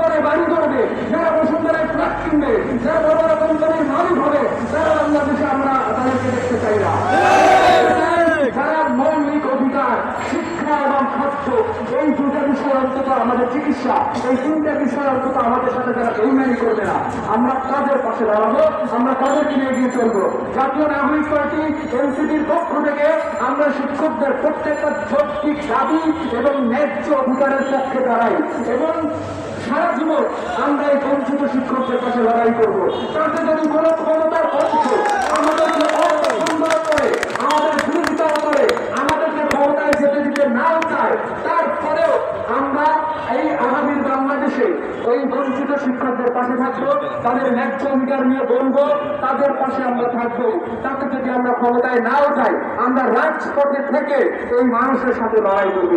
করে বাড়ি করবে, যারা বসুন্ধরের ফ্ল্যাট কিনবে, যারা বড় কোম্পানির মালিক হবে, তারা বাংলাদেশে আমরা তাদেরকে দেখতে চাই না। যারা মৌলিক অধিকার, শিক্ষা এবং খাদ্য এই দুটা বিষয় অন্তত আমাদের চিকিৎসা, এই তিনটা বিষয় অন্তত আমাদের সাথে যারা বেইমানি করবে না। আমরা তাদের পাশে দাঁড়াবো, আমরা তাদেরকে নিয়ে এগিয়ে চলবো। জাতীয় নাগরিক পার্টি, এনসিপির পক্ষ থেকে আমরা শিক্ষকদের প্রত্যেকটা যৌক্তিক দাবি এবং ন্যায্য অধিকারের পক্ষে দাঁড়াই। এবং আমরা এই বঞ্চিত শিক্ষকদের পাশে লড়াই করব তাতে যদি কোনো ক্ষমতার অংশ আমাদেরকে অপছন্দ করে, আমাদের বিরোধিতা করে, আমাদেরকে ক্ষমতায় যেতে দিতে নাও চায়, তারপরেও আমরা এই আগামীর বাংলাদেশে ওই বঞ্চিত শিক্ষকদের পাশে থাকব, তাদের ন্যায্য অধিকার নিয়ে বলব, তাদের পাশে আমরা থাকব তাতে যদি আমরা ক্ষমতায় নাও চাই আমরা রাজপথে থেকে এই মানুষের সাথে লড়াই করব।